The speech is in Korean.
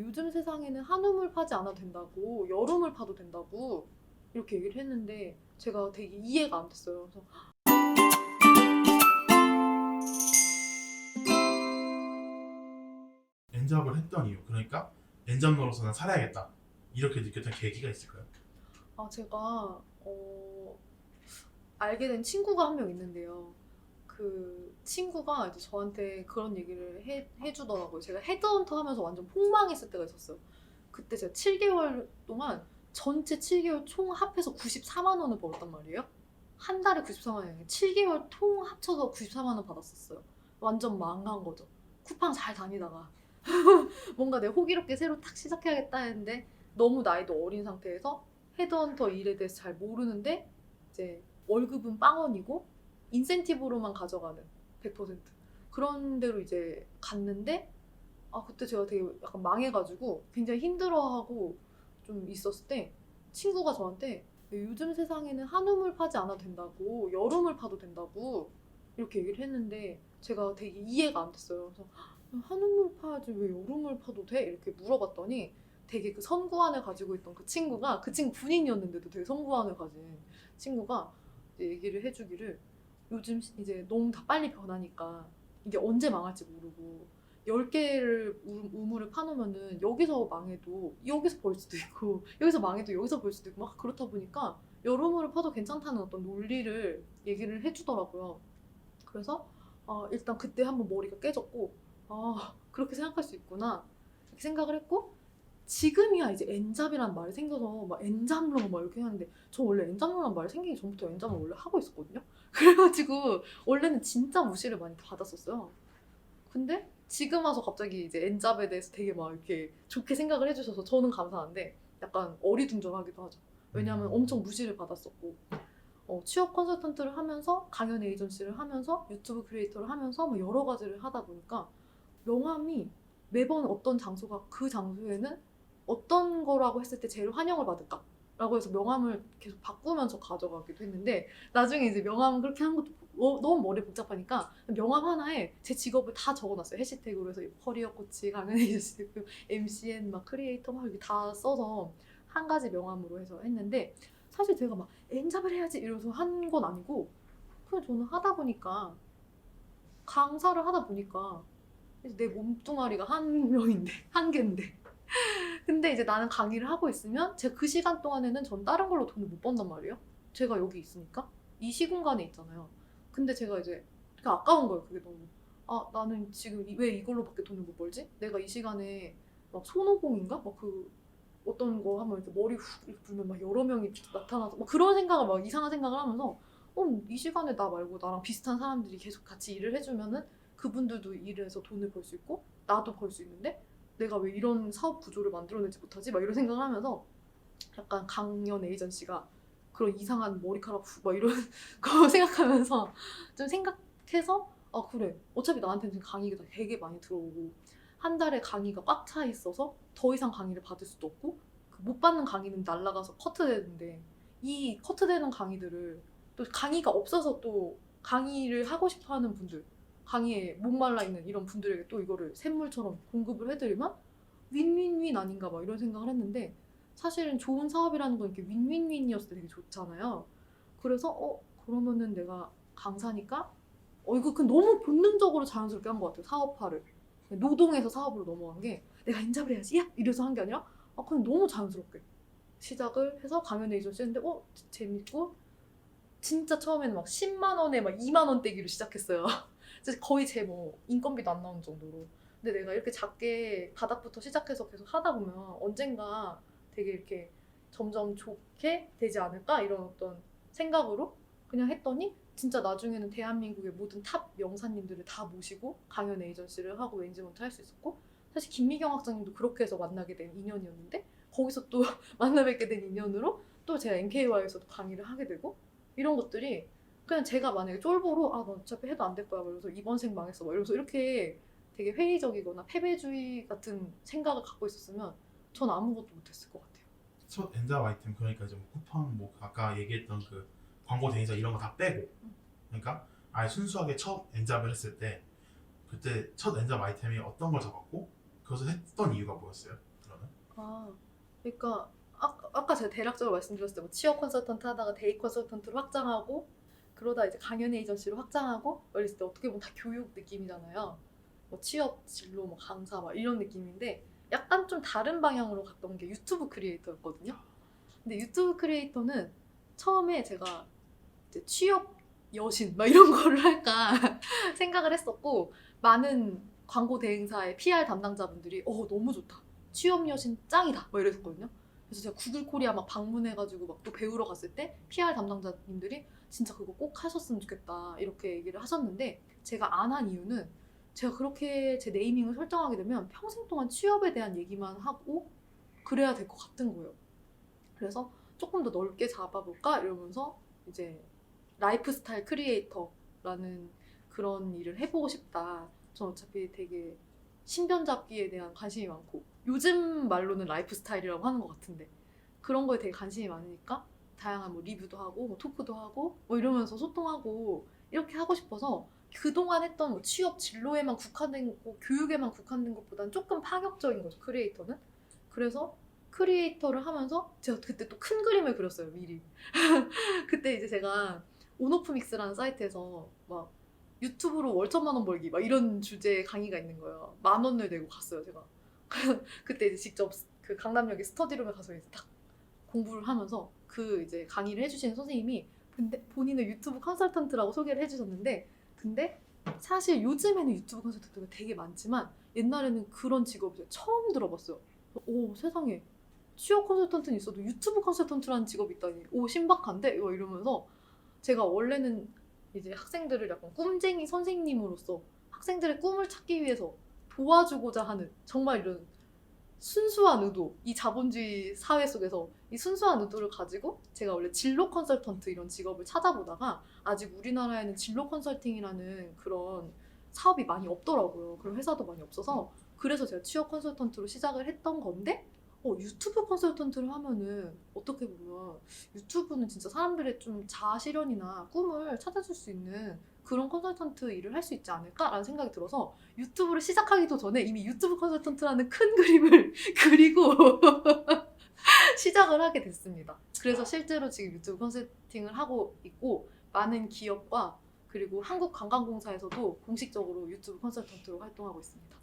요즘 세상에는 한우물 파지 않아도 된다고 여름을 파도 된다고 이렇게 얘기를 했는데 제가 되게 이해가 안 됐어요. 그래서 엔잡을 했던 이유 그러니까 엔잡러로서는 살아야겠다 이렇게 느꼈던 계기가 있을까요? 아 제가 어, 알게 된 친구가 한 명 있는데요. 그 친구가 이제 저한테 그런 얘기를 해, 해주더라고요. 제가 헤드헌터 하면서 완전 폭망했을 때가 있었어요. 그때 제가 7개월 동안 전체 7개월 총 합해서 94만 원을 벌었단 말이에요. 한 달에 94만 원이 7개월 통 합쳐서 94만 원 받았었어요. 완전 망한 거죠. 쿠팡 잘 다니다가 뭔가 내 호기롭게 새로 탁 시작해야겠다 했는데 너무 나이도 어린 상태에서 헤드헌터 일에 대해서 잘 모르는데 이제 월급은 빵원이고 인센티브로만 가져가는 100% 그런 데로 이제 갔는데 아 그때 제가 되게 약간 망해가지고 굉장히 힘들어하고 좀 있었을 때 친구가 저한테 요즘 세상에는 한우물 파지 않아도 된다고 여름을 파도 된다고 이렇게 얘기를 했는데 제가 되게 이해가 안 됐어요. 그래서 한우물 파지 왜 여름을 파도 돼? 이렇게 물어봤더니 되게 그 선구안을 가지고 있던 그 친구가 그 친구 군인이었는데도 되게 선구안을 가진 친구가 얘기를 해주기를 요즘 시- 이제 너무 다 빨리 변하니까 이게 언제 망할지 모르고 10개를 우물을 파놓으면은 여기서 망해도 여기서 벌 수도 있고 여기서 망해도 여기서 벌 수도 있고 막 그렇다 보니까 여러모를 파도 괜찮다는 어떤 논리를 얘기를 해주더라고요. 그래서 아, 일단 그때 한번 머리가 깨졌고 아 그렇게 생각할 수 있구나 이렇게 생각을 했고 지금이야 이제 엔잡이라는 말이 생겨서 막 엔잡러 막 이렇게 하는데 저 원래 엔잡러라는 말이 생기기 전부터 엔잡을 원래 하고 있었거든요. 그래가지고 원래는 진짜 무시를 많이 받았었어요. 근데 지금 와서 갑자기 이제 엔잡에 대해서 되게 막 이렇게 좋게 생각을 해주셔서 저는 감사한데 약간 어리둥절하기도 하죠. 왜냐하면 음. 엄청 무시를 받았었고 어, 취업 컨설턴트를 하면서 강연 에이전시를 하면서 유튜브 크리에이터를 하면서 뭐 여러 가지를 하다 보니까 명함이 매번 어떤 장소가 그 장소에는 어떤 거라고 했을 때 제일 환영을 받을까? 라고 해서 명함을 계속 바꾸면서 가져가기도 했는데 나중에 이제 명함 그렇게 한 것도 어, 너무 머리 복잡하니까 명함 하나에 제 직업을 다 적어놨어요 해시태그로 해서 커리어 코치, 강연 에이전시, 그 MCN, 막 크리에이터 막 이렇게 다 써서 한 가지 명함으로 해서 했는데 사실 제가 막 엔잡을 해야지 이러면서 한 건 아니고 그냥 저는 하다 보니까 강사를 하다 보니까 내 몸뚱아리가 한 명인데 한 개인데 근데 이제 나는 강의를 하고 있으면 제가 그 시간 동안에는 전 다른 걸로 돈을 못 번단 말이에요 제가 여기 있으니까 이 시공간에 있잖아요 근데 제가 이제 그 아까운 거예요 그게 너무 아 나는 지금 이- 왜 이걸로밖에 돈을 못 벌지? 내가 이 시간에 막 손오공인가? 막 그 어떤 거 하면 이렇게 머리 훅 이렇게 불면 막 여러 명이 나타나서 막 그런 생각을 막 이상한 생각을 하면서 어, 이 시간에 나 말고 나랑 비슷한 사람들이 계속 같이 일을 해주면은 그분들도 일해서 돈을 벌 수 있고 나도 벌 수 있는데 내가 왜 이런 사업 구조를 만들어내지 못하지? 막 이런 생각을 하면서 약간 강연 에이전시가 그런 이상한 머리카락 후- 막 이런 거 생각하면서 좀 생각해서 아 그래 어차피 나한테는 강의가 되게 많이 들어오고 한 달에 강의가 꽉 차 있어서 더 이상 강의를 받을 수도 없고 그못 받는 강의는 날라가서 커트되는데 이 커트되는 강의들을 또 강의가 없어서 또 강의를 하고 싶어 하는 분들 강의에 목말라 있는 이런 분들에게 또 이거를 샘물처럼 공급을 해드리면 윈윈윈 아닌가 막 이런 생각을 했는데 사실은 좋은 사업이라는 건 이렇게 윈윈윈이었을 때 되게 좋잖아요. 그래서 어 그러면은 내가 강사니까 어 이거 그 너무 본능적으로 자연스럽게 한 것 같아요 사업화를 노동에서 사업으로 넘어간 게 내가 인잡을 해야지 야 이래서 한 게 아니라 아 그냥 너무 자연스럽게 시작을 해서 강연 에 이전시 했는데 어 재밌고 진짜 처음에는 막 10만 원에 막 2만 원대기로 시작했어요. 진짜 거의 제 뭐 인건비도 안 나오는 정도로. 근데 내가 이렇게 작게 바닥부터 시작해서 계속 하다 보면 언젠가 되게 이렇게 점점 좋게 되지 않을까 이런 어떤 생각으로 그냥 했더니 진짜 나중에는 대한민국의 모든 탑 명사님들을 다 모시고 강연 에이전시를 하고 매니지먼트 할 수 있었고 사실 김미경 학장님도 그렇게 해서 만나게 된 인연이었는데 거기서 또 만나 뵙게 된 인연으로 또 제가 NKY에서도 강의를 하게 되고 이런 것들이 그냥 제가 만약에 쫄보로 아너 어차피 해도 안 될 거야 그래서 이번 생 망했어 막 이러면서 이렇게 되게 회의적이거나 패배주의 같은 생각을 갖고 있었으면 전 아무것도 못했을 것 같아요. 첫 엔잡 아이템 그러니까 이제 뭐 쿠팡 뭐 아까 얘기했던 그 광고 대행사 이런 거 다 빼고 그러니까 아예 순수하게 첫 엔잡을 했을 때 그때 첫 엔잡 아이템이 어떤 걸 잡았고 그 그것을 했던 이유가 뭐였어요? 그러면? 아, 그러니까 아, 아까 제가 대략적으로 말씀드렸을 때 뭐 취업 컨설턴트 하다가 데이 컨설턴트로 확장하고 그러다 이제 강연 에이전시로 확장하고 이랬을 때 어떻게 보면 다 교육 느낌이잖아요. 뭐 취업 진로 뭐 강사 막 이런 느낌인데 약간 좀 다른 방향으로 갔던 게 유튜브 크리에이터였거든요. 근데 유튜브 크리에이터는 처음에 제가 이제 취업 여신 막 이런 거를 할까 생각을 했었고 많은 광고 대행사의 PR 담당자분들이 어 너무 좋다 취업 여신 짱이다 막 이랬었거든요. 그래서 제가 구글 코리아 막 방문해가지고 막 또 배우러 갔을 때 PR 담당자님들이 진짜 그거 꼭 하셨으면 좋겠다 이렇게 얘기를 하셨는데 제가 안 한 이유는 제가 그렇게 제 네이밍을 설정하게 되면 평생 동안 취업에 대한 얘기만 하고 그래야 될 것 같은 거예요. 그래서 조금 더 넓게 잡아볼까 이러면서 이제 라이프 스타일 크리에이터라는 그런 일을 해보고 싶다. 전 어차피 되게 신변 잡기에 대한 관심이 많고 요즘 말로는 라이프 스타일이라고 하는 것 같은데 그런 거에 되게 관심이 많으니까 다양한 뭐 리뷰도 하고 뭐 토크도 하고 뭐 이러면서 소통하고 이렇게 하고 싶어서 그동안 했던 뭐 취업 진로에만 국한된 거 교육에만 국한된 것보다는 조금 파격적인 거죠 크리에이터는 그래서 크리에이터를 하면서 제가 그때 또 큰 그림을 그렸어요 미리 그때 이제 제가 온오프믹스라는 사이트에서 막 유튜브로 월 천만 원 벌기 막 이런 주제의 강의가 있는 거예요. 만 원을 내고 갔어요 제가. 그때 이제 직접 그 강남역의 스터디룸에 가서 이제 딱 공부를 하면서 그 이제 강의를 해주시는 선생님이 근데 본인은 유튜브 컨설턴트라고 소개를 해주셨는데 근데 사실 요즘에는 유튜브 컨설턴트가 되게 많지만 옛날에는 그런 직업을 처음 들어봤어요. 오 세상에. 취업 컨설턴트는 있어도 유튜브 컨설턴트라는 직업이 있다니. 오 신박한데? 이러면서 제가 원래는 이제 학생들을 약간 꿈쟁이 선생님으로서 학생들의 꿈을 찾기 위해서 도와주고자 하는 정말 이런 순수한 의도, 이 자본주의 사회 속에서 이 순수한 의도를 가지고 제가 원래 진로 컨설턴트 이런 직업을 찾아보다가 아직 우리나라에는 진로 컨설팅이라는 그런 사업이 많이 없더라고요. 그런 회사도 많이 없어서 그래서 제가 취업 컨설턴트로 시작을 했던 건데 어, 유튜브 컨설턴트를 하면은 어떻게 보면 유튜브는 진짜 사람들의 좀 자아 실현이나 꿈을 찾아줄 수 있는 그런 컨설턴트 일을 할 수 있지 않을까라는 생각이 들어서 유튜브를 시작하기도 전에 이미 유튜브 컨설턴트라는 큰 그림을 그리고 시작을 하게 됐습니다. 그래서 실제로 지금 유튜브 컨설팅을 하고 있고 많은 기업과 그리고 한국관광공사에서도 공식적으로 유튜브 컨설턴트로 활동하고 있습니다.